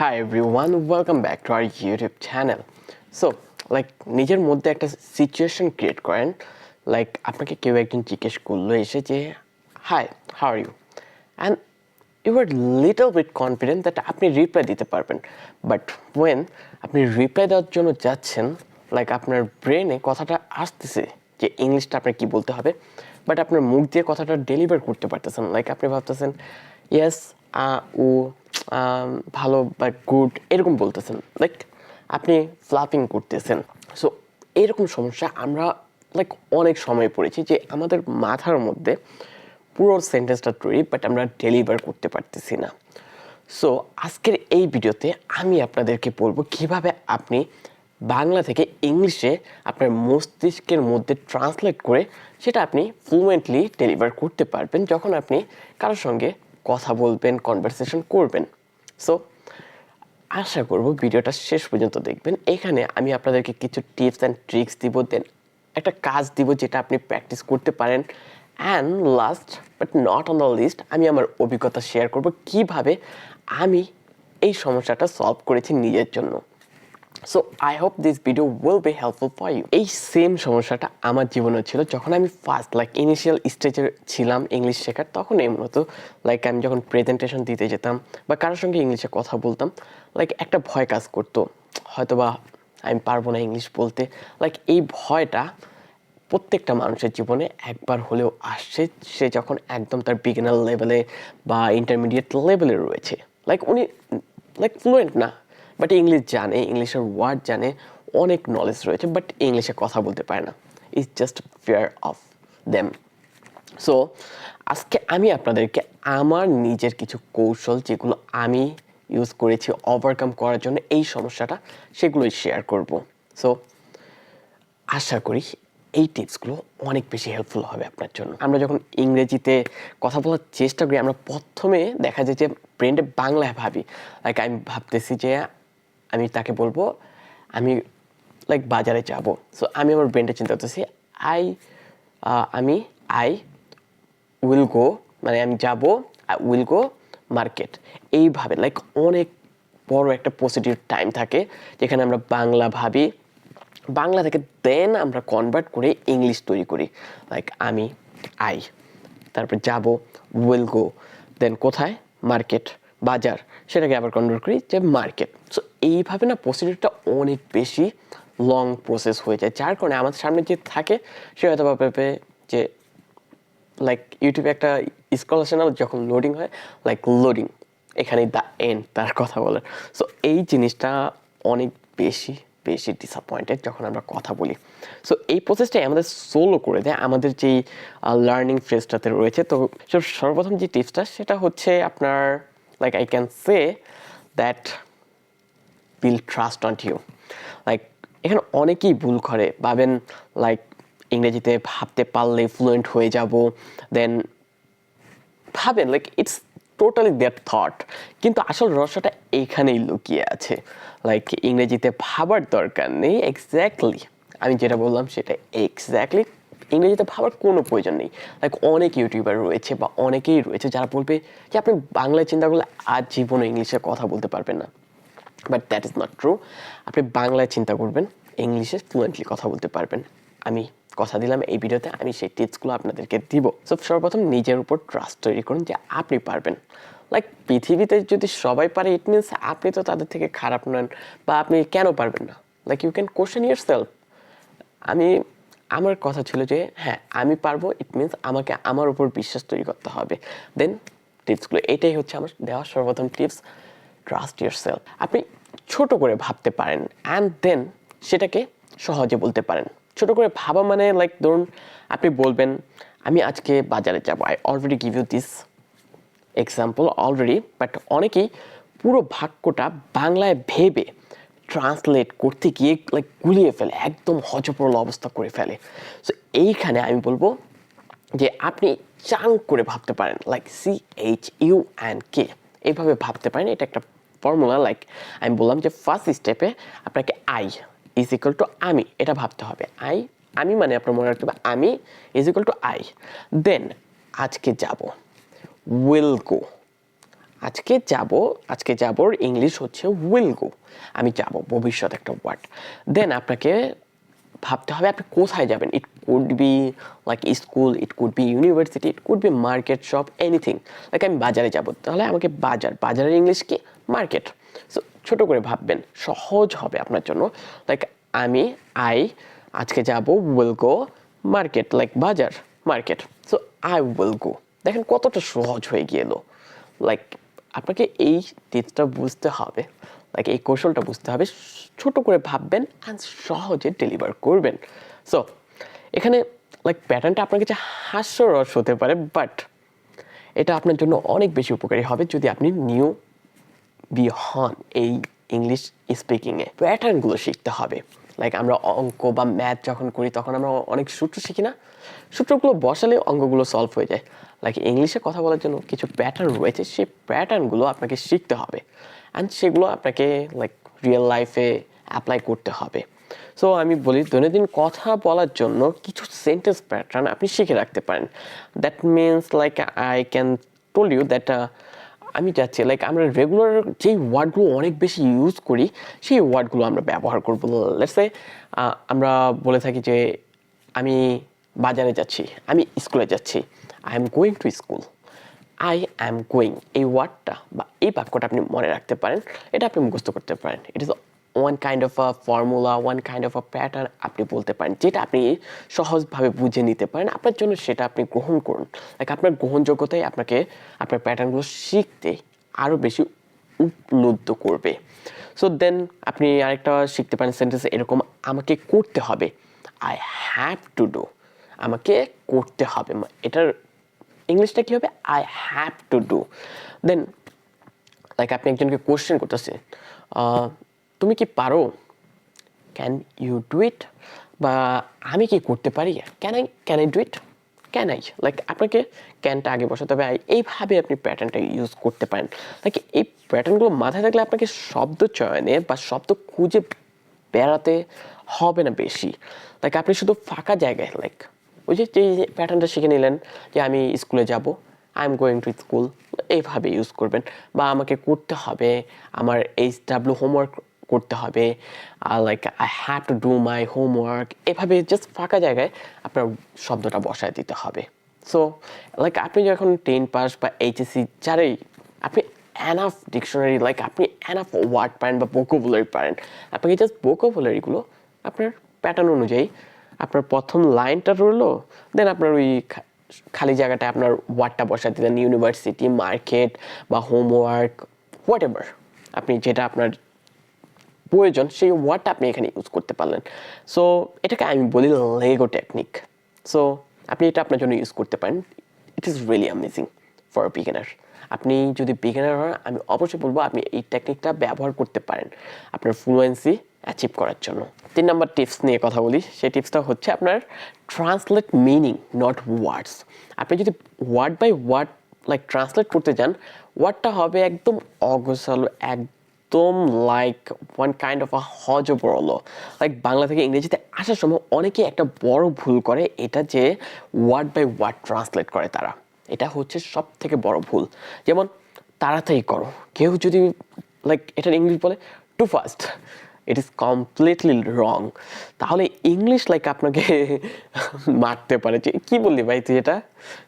Hi everyone welcome back to our YouTube channel so like নিজের মধ্যে একটা situation create করেন। লাইক আপনাকে কেউ একজন জিজ্ঞেস করল এসে যে hi how are you and you are little bit confident that আপনি রিপ্লাই দিতে পারবেন। বাট ওয়েন আপনি রিপ্লাই দেওয়ার জন্য যাচ্ছেন লাইক আপনার ব্রেনে কথাটা আসতেছে যে ইংলিশটা আপনার কী বলতে হবে? বাট আপনার মুখ দিয়ে কথাটা ডেলিভার করতে পারতেছেন। লাইক আপনি ভাবতেছেন ইয়েস আ ও ভালো বা গুড এরকম বলতেছেন। লাইক আপনি ফ্লাপিং করতেছেন। সো এরকম সমস্যা আমরা লাইক অনেক সময় পড়েছি যে আমাদের মাথার মধ্যে পুরো সেন্টেন্সটা তৈরি বাট আমরা ডেলিভার করতে পারতেছি না। সো আজকের এই ভিডিওতে আমি আপনাদেরকে বলব কীভাবে আপনি বাংলা থেকে ইংলিশে আপনার মস্তিষ্কের মধ্যে ট্রান্সলেট করে সেটা আপনি ফ্লুয়েন্টলি ডেলিভার করতে পারবেন যখন আপনি কারোর সঙ্গে কথা বলবেন কনভারসেশন করবেন। সো আশা করব ভিডিওটা শেষ পর্যন্ত দেখবেন। এখানে আমি আপনাদেরকে কিছু টিপস অ্যান্ড ট্রিক্স দিব দেন একটা কাজ দিব যেটা আপনি প্র্যাকটিস করতে পারেন। And last but not on the list আমি আমার অভিজ্ঞতা শেয়ার করব কীভাবে আমি এই সমস্যাটা সলভ করেছি নিজের জন্য। So I hope this video will be helpful for you এই সেম সমস্যাটা আমার জীবনে ছিল। যখন আমি ফার্স্ট লাইক ইনিশিয়াল স্টেজে ছিলাম ইংলিশ শেখার, তখন এই মূলত লাইক আমি যখন প্রেজেন্টেশন দিতে যেতাম বা কারোর সঙ্গে ইংলিশে কথা বলতাম লাইক একটা ভয় কাজ করতো। হয়তো বা আমি পারব না ইংলিশ বলতে। লাইক এই ভয়টা প্রত্যেকটা মানুষের জীবনে একবার হলেও আসছে। সে যখন একদম তার বিগিনার লেভেলে বা ইন্টারমিডিয়েট লেভেলে রয়েছে। লাইক উনি লাইক ফ্লুয়েন্ট না। বাট ইংলিশ জানে ইংলিশের ওয়ার্ড জানে, অনেক নলেজ রয়েছে বাট ইংলিশে কথা বলতে পারে না। It's just fair of them so আজকে আমি আপনাদেরকে আমার নিজের কিছু কৌশল যেগুলো আমি ইউজ করেছি ওভারকাম করার জন্য, এই সমস্যাটা সেগুলোই শেয়ার করব। সো আশা করি এই টিপসগুলো অনেক বেশি হেল্পফুল হবে আপনার জন্য। আমরা যখন ইংরেজিতে কথা বলার চেষ্টা করি, আমরা প্রথমে দেখা যায় যে ব্রেন্ডে বাংলায় ভাবি। লাইক আমি ভাবতেছি যে আমি তাকে বলব, আমি লাইক বাজারে যাব। সো আমি আমার ব্রেন্ডে চিন্তা করতেছি আই আমি আই উইল গো মানে আমি যাব আই উইল গো মার্কেট এইভাবে লাইক অনেক বড় একটা পজিটিভ টাইম থাকে, যেখানে আমরা বাংলা ভাবি। বাংলা থেকে দেন আমরা কনভার্ট করে ইংলিশ তৈরি করি। লাইক আমি আই তারপর যাব উইল গো দেন কোথায়? মার্কেট বাজার, সেটাকে আবার কন্ট্রোল করি যে মার্কেট সো এইভাবে না প্রসিডিউরটা অনেক বেশি লং প্রসেস হয়ে যায়। যার কারণে আমাদের সামনে যে থাকে, সে হয়তো ভাবে যে লাইক ইউটিউবে একটা স্কল আছে না যখন লোডিং হয় লাইক লোডিং এখানে দ্য এন্ড তার কথা বলার সো এই জিনিসটা অনেক বেশি বেশি ডিসঅ্যাপয়েন্টেড যখন আমরা কথা বলি। সো এই প্রসেসটাই আমাদের সোলো করে দেয়। আমাদের যেই লার্নিং ফেজটাতে রয়েছে, তো সর্বপ্রথম যে টিপসটা সেটা হচ্ছে আপনার like I can say that will trust on you like এখানে অনেকেই ভুল করে, ভাবেন লাইক ইংরেজিতে ভাবতে পারলে ফ্লুয়েন্ট হয়ে যাব দেন ভাবেন like it's totally their thought কিন্তু আসল রহস্যটা এইখানেই লুকিয়ে আছে। লাইক ইংরেজিতে ভাবার দরকার নেই এক্স্যাক্টলি আমি যেটা বললাম সেটা এক্স্যাক্টলি ইংরেজিতে ভাবার কোনো প্রয়োজন নেই। লাইক অনেক ইউটিউবার রয়েছে বা অনেকেই রয়েছে যারা বলবে যে, আপনি বাংলায় চিন্তা করলে আজ জীবনে ইংলিশে কথা বলতে পারবেন না। But that is not true আপনি বাংলায় চিন্তা করবেন, ইংলিশে ফ্লুয়েন্টলি কথা বলতে পারবেন। আমি কথা দিলাম এই ভিডিওতে, আমি সেই টিপসগুলো আপনাদেরকে দিব। সো সর্বপ্রথম নিজের উপর ট্রাস্ট তৈরি করুন যে, আপনি পারবেন। লাইক পৃথিবীতে যদি সবাই পারে ইট মিনস আপনি তো তাদের থেকে খারাপ নন বা আপনি কেন পারবেন না? Like you can question yourself আমি আমার কথা ছিল যে হ্যাঁ আমি পারব ইট মিনস আমাকে আমার উপর বিশ্বাস তৈরি করতে হবে। দেন টিপসগুলো এটাই হচ্ছে আমার দেওয়া সর্বপ্রথম টিপস ট্রাস্ট ইয়ার সেলফ আপনি ছোট করে ভাবতে পারেন অ্যান্ড দেন সেটাকে সহজে বলতে পারেন। ছোট করে ভাবা মানে লাইক ধরুন আপনি বলবেন, আমি আজকে বাজারে যাব। I already give you this example already but অনেকেই পুরো বাক্যটা বাংলায় ভেবে ট্রান্সলেট করতে গিয়ে লাইক গুলিয়ে ফেলে, একদম হজপরল অবস্থা করে ফেলে। সো এইখানে আমি বলব যে আপনি চাং করে ভাবতে পারেন like C H U and K এইভাবে ভাবতে পারেন, এটা একটা ফর্মুলা লাইক আমি বললাম যে ফার্স্ট স্টেপে আপনাকে আই ইজ ইকুয়াল টু আমি, এটা ভাবতে হবে। আই আমি মানে আপনার মনে রাখতে হবে, আমি is equal to I then আজকে যাব উইল গো আজকে যাব, আজকে যাবর ইংলিশ হচ্ছে উইল গো আমি যাব, ভবিষ্যৎ একটা ওয়ার্ড দেন আপনাকে ভাবতে হবে আপনি কোথায় যাবেন? It could be like school it could be university it could be market shop anything like আমি বাজারে যাব, তাহলে আমাকে বাজার, বাজারের ইংলিশ কি? মার্কেট সো ছোট করে ভাববেন, সহজ হবে আপনার জন্য। লাইক আমি আই আজকে যাব উইল গো মার্কেট লাইক বাজার market so I will go দেখেন কতটা সহজ হয়ে গেল। লাইক আপনাকে এই টিপসটা বুঝতে হবে লাইক এই কৌশলটা বুঝতে হবে, ছোট করে ভাববেন অ্যান্ড সহজে ডেলিভার করবেন। সো এখানে লাইক প্যাটার্নটা আপনার কাছে হাস্যরস হতে পারে বাট এটা আপনার জন্য অনেক বেশি উপকারী হবে যদি আপনি নিউ বি হন এই ইংলিশ স্পিকিংয়ে প্যাটার্নগুলো শিখতে হবে। লাইক আমরা অঙ্ক বা ম্যাথ যখন করি, তখন আমরা অনেক সূত্র শিখি না। সূত্রগুলো বসালে অঙ্কগুলো সলভ হয়ে যায়। লাইক ইংলিশে কথা বলার জন্য কিছু প্যাটার্ন রয়েছে, সেই প্যাটার্নগুলো আপনাকে শিখতে হবে। অ্যান্ড সেগুলো আপনাকে লাইক রিয়েল লাইফে অ্যাপ্লাই করতে হবে। সো আমি বলি, দৈনন্দিন কথা বলার জন্য কিছু সেন্টেন্স প্যাটার্ন আপনি শিখে রাখতে পারেন। That means like I can tell you that আমি চাচ্ছি লাইক আমরা রেগুলার যেই ওয়ার্ডগুলো অনেক বেশি ইউজ করি, সেই ওয়ার্ডগুলো আমরা ব্যবহার করব। লেটসে আমরা বলে থাকি যে, আমি বাজারে যাচ্ছি, আমি স্কুলে যাচ্ছি I am going to school I am going এই ওয়ার্ডটা বা এই বাক্যটা আপনি মনে রাখতে পারেন, এটা আপনি মুখস্থ করতে পারেন। It is one kind of a formula one kind of a pattern আপনি বলতে পারেন, যেটা আপনি সহজভাবে বুঝে নিতে পারেন, আপনার জন্য সেটা আপনি গ্রহণ করুন। লাইক আপনার গ্রহণযোগ্যতাই আপনাকে আপনার প্যাটার্নগুলো শিখতে আরও বেশি উপলব্ধ করবে। সো দেন আপনি আরেকটা শিখতে পারেন সেন্টেন্স এরকম আমাকে করতে হবে। আই হ্যাভ টু ডু আমাকে করতে হবে। এটার ইংলিশটা কী হবে? I have to do then like আপনি একজনকে কোশ্চেন করতেছেন তুমি কি পারো? ক্যান ইউ ডু ইট বা আমি কি করতে পারি? Can I can I do it can I like আপনাকে ক্যানটা আগে বসাতে হবে। এইভাবে আপনি প্যাটার্নটা ইউজ করতে পারেন। লাইক এই প্যাটার্নগুলো মাথায় থাকলে আপনাকে শব্দ চয়নে বা শব্দ খুঁজে বেড়াতে হবে না বেশি। লাইক আপনি শুধু ফাঁকা জায়গায় লাইক ওই যে, যেই প্যাটার্নটা শিখে নিলেন যে, আমি স্কুলে যাব I am going to school এইভাবে ইউজ করবেন। বা আমাকে করতে হবে, আমার এইচ ডাব্লিউ হোমওয়ার্ক করতে হবে like I have to do my homework এভাবে জাস্ট ফাঁকা জায়গায় আপনার শব্দটা বসায় দিতে হবে। সো লাইক আপনি যখন টেন পাস বা এইচএসসি যারাই, আপনি অ্যানাফ ডিকশনারি লাইক আপনি অ্যানাফ ওয়ার্ড পারেন বা বোকোবুলারি পারেন আপনাকে জাস্ট বোকোবুলারিগুলো আপনার প্যাটার্ন অনুযায়ী আপনার প্রথম লাইনটা রইল দেন আপনার ওই খালি জায়গাটা আপনার ওয়ার্ডটা বসা দিলেন ইউনিভার্সিটি মার্কেট বা হোমওয়ার্ক হোয়াট এভার আপনি যেটা আপনার প্রয়োজন, সেই ওয়ার্ডটা আপনি এখানে ইউজ করতে পারলেন। সো এটাকে আমি বলি লেগো টেকনিক সো আপনি এটা আপনার জন্য ইউজ করতে পারেন। It is really amazing for beginner আপনি যদি বিগিনার হন, আমি অবশ্যই বলব আপনি এই টেকনিকটা ব্যবহার করতে পারেন আপনার ফ্লুয়েন্সি অ্যাচিভ করার জন্য। তিন নম্বর টিপস নিয়ে কথা বলি। সেই টিপসটা হচ্ছে আপনার ট্রান্সলেট মিনিং নট ওয়ার্ডস আপনি যদি word by word like translate করতে যান ওয়ার্ডটা হবে একদম অগোছালো, একদম like one kind of a হজ বড়ল লাইক বাংলা থেকে ইংরেজিতে আসার সময় অনেকে একটা বড় ভুল করে, এটা যে ওয়ার্ড বাই ওয়ার্ড ট্রান্সলেট করে তারা। এটা হচ্ছে সব থেকে বড় ভুল। যেমন, তাড়াতাড়ি করো। কেউ যদি লাইক এটার ইংলিশ বলে too fast it is completely wrong তাহলে ইংলিশ লাইক আপনাকে মারতে পারে যে, কী বললি ভাই তুই এটা?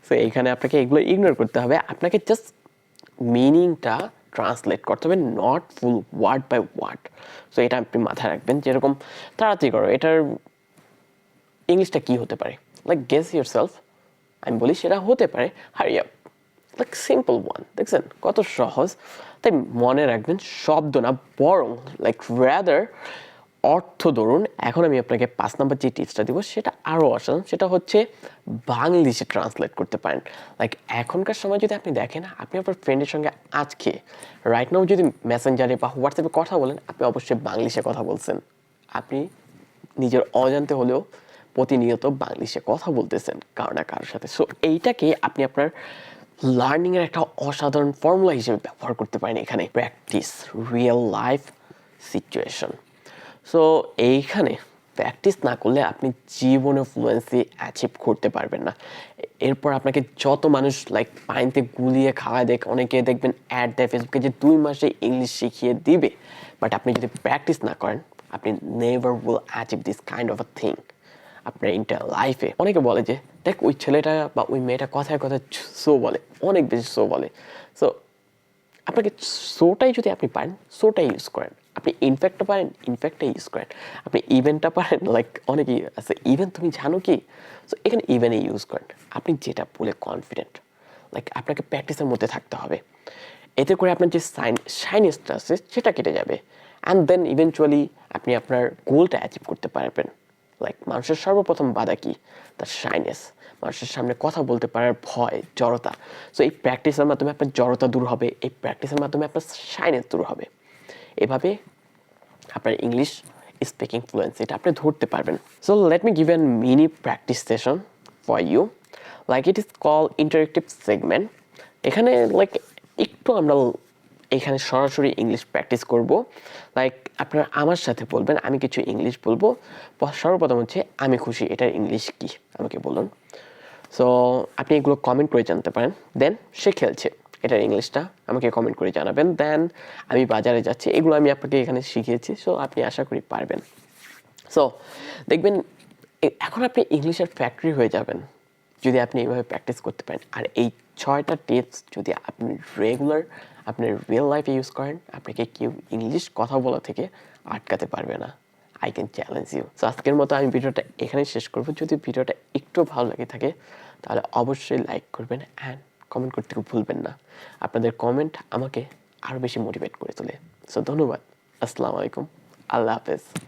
সো এইখানে আপনাকে এগুলো ইগনোর করতে হবে। আপনাকে জাস্ট মিনিংটা ট্রান্সলেট করতে হবে not full word by word so এটা আপনি মাথায় রাখবেন যেরকম তাড়াতাড়ি করো, এটার ইংলিশটা কী হতে পারে? লাইক গেস ইউর সেলফ আমি বলি সেটা হতে পারে হারিয়া লাইক সিম্পল ওয়ান দেখছেন? কত সহজ। তাই মনে রাখবেন, শব্দ না, বরং লাইক র্যাদার অর্থ ধরুন, এখন আমি আপনাকে পাঁচ নম্বর যে টিপসটা দিব, সেটা আরও অসাধারণ সেটা হচ্ছে বাংলিশে ট্রান্সলেট করতে পারেন। লাইক এখনকার সময় যদি আপনি দেখেন, আপনি আপনার ফ্রেন্ডের সঙ্গে আজকে রাইট নাও যদি মেসেঞ্জারে বা হোয়াটসঅ্যাপে কথা বলেন, আপনি অবশ্যই বাংলিশে কথা বলছেন। আপনি নিজের অজান্তে হলেও প্রতিনিয়ত বাংলিশে কথা বলতেছেন, কারও না কারোর সাথে। সো এইটাকে আপনি আপনার লার্নিংয়ের একটা অসাধারণ ফর্মুলা হিসেবে ব্যবহার করতে পারেন এখানে। Practice real life situation so এইখানে প্র্যাকটিস না করলে আপনি জীবনে ফ্লুয়েন্সি অ্যাচিভ করতে পারবেন না। এরপর আপনাকে যত মানুষ লাইক পানিতে গুলিয়ে খাওয়ায় দেখ, অনেকে দেখবেন অ্যাড দেয় ফেসবুকে যে দুই মাসে ইংলিশ শিখিয়ে দিবে। বাট আপনি যদি প্র্যাকটিস না করেন, আপনি never will achieve this kind of a thing আপনার ইন্টার লাইফে অনেকে বলে যে, দেখ, ওই ছেলেটা বা ওই মেয়েটা কথায় কথায় সো বলে, অনেক বেশি সো বলে। সো আপনাকে সোটাই যদি আপনি পারেন, সোটাই ইউজ করেন। আপনি ইনফ্যাক্টটা পারেন ইনফ্যাক্টটা ইউজ করেন। আপনি ইভেন্টটা পারেন লাইক অনেকেই আছে ইভেন্ট তুমি জানো কি? সো এখানে ইভেন্টে ইউজ করেন। আপনি যেটা বলে কনফিডেন্ট লাইক আপনাকে প্র্যাকটিসের মধ্যে থাকতে হবে। এতে করে আপনার যে সাইন সাইনেসটা আছে, সেটা কেটে যাবে। অ্যান্ড দেন ইভেনচুয়ালি আপনি আপনার গোলটা অ্যাচিভ করতে পারবেন। লাইক মানুষের সর্বপ্রথম বাধা কি? তার শাইনেস মানুষের সামনে কথা বলতে পারার ভয়, জড়তা। সো এই প্র্যাকটিসের মাধ্যমে আপনার জড়তা দূর হবে, এই প্র্যাকটিসের মাধ্যমে আপনার শাইনেস দূর হবে। এভাবে আপনার ইংলিশ স্পিকিং ফ্লুয়েন্সি এটা আপনি ধরতে পারবেন। So let me give an mini practice session for you like it is call interactive segment এখানে লাইক একটু আমরা এখানে সরাসরি ইংলিশ প্র্যাকটিস করব। লাইক আপনারা আমার সাথে বলবেন, আমি কিছু ইংলিশ বলব। সর্বপ্রথম হচ্ছে, আমি খুশি, এটার ইংলিশ কি? আমাকে বলুন। সো আপনি এগুলো কমেন্ট করে জানতে পারেন। দেন সে খেলছে। এটার ইংলিশটা আমাকে কমেন্ট করে জানাবেন। দেন আমি বাজারে যাচ্ছি। এগুলো আমি আপনাকে এখানে শিখিয়েছি। সো আপনি আশা করি পারবেন। সো দেখবেন এখন আপনি ইংলিশের ফ্যাক্টরি হয়ে যাবেন। যদি আপনি এইভাবে প্র্যাকটিস করতে পারেন। আর এই ছয়টা টিপস যদি আপনি রেগুলার আপনার রিয়েল লাইফে ইউজ করেন, আপনাকে কেউ ইংলিশ কথা বলা থেকে আটকাতে পারবে না। I can challenge you so আজকের মতো আমি ভিডিওটা এখানেই শেষ করব। যদি ভিডিওটা একটু ভালো লাগে থাকে তাহলে অবশ্যই লাইক করবেন অ্যান্ড কমেন্ট করতে ভুলবেন না। আপনাদের কমেন্ট আমাকে আরও বেশি মোটিভেট করে তোলে। সো ধন্যবাদ। আসসালামু আলাইকুম। আল্লাহ হাফেজ।